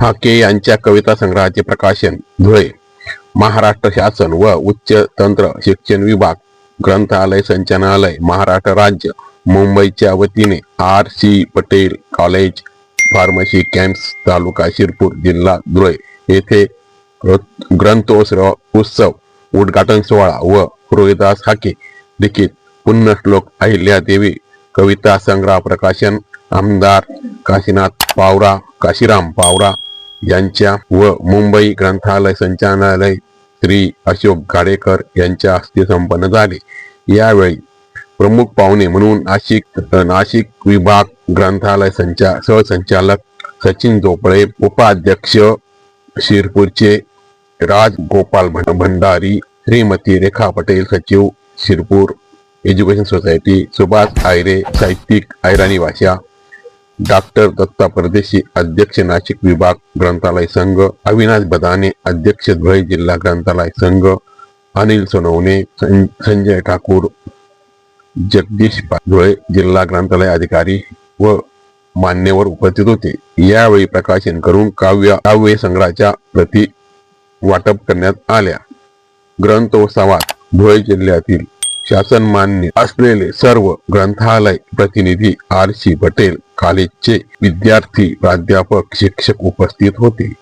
हाके यांच्या कविता संग्रहाचे प्रकाशन धुळे महाराष्ट्र शासन व उच्च तंत्र शिक्षण विभाग ग्रंथालय संचालनालय महाराष्ट्र राज्य मुंबईच्या वतीने R C Patel college pharmacy campus तालुका शिरपूर जिल्हा धुळे येथे ग्रंथोत्सव उत्सव उद्घाटन सोहळा व रोहिदास हाके लिखित पुण्यश्लोक अहिल्यादेवी कविता संग्रह प्रकाशन आमदार काशीनाथ पावरा काशीराम पावरा यांच्या व मुंबई ग्रंथालय संचालनालय श्री अशोक गाडेकर यांच्या हस्ते संपन्न झाले. यावेळी प्रमुख पाहुणे म्हणून नाशिक नाशिक विभाग ग्रंथालय संचा सहसंचालक सचिन जोपळे उपाध्यक्ष शिरपूरचे राज गोपाल भंडारी श्रीमती रेखा पटेल सचिव शिरपूर एज्युकेशन सोसायटी सुभाष आयरे साहित्यिक आयराणी भाषा डॉक्टर दत्ता परदेशी अध्यक्ष नाशिक विभाग ग्रंथालय संघ अविनाश बदाने अध्यक्ष धुळे जिल्हा ग्रंथालय संघ अनिल सोनवणे संजय ठाकूर जगदीश धुळे जिल्हा ग्रंथालय अधिकारी व मान्यवर उपस्थित होते. यावेळी प्रकाशन करून काव्य काव्य संग्रहाच्या प्रती वाटप करण्यात आल्या. ग्रंथोत्सवात धुळे जिल्ह्यातील शासन मान्य असलेले सर्व ग्रंथालय प्रतिनिधी आर सी पटेल कॉलेजचे विद्यार्थी प्राध्यापक शिक्षक उपस्थित होते.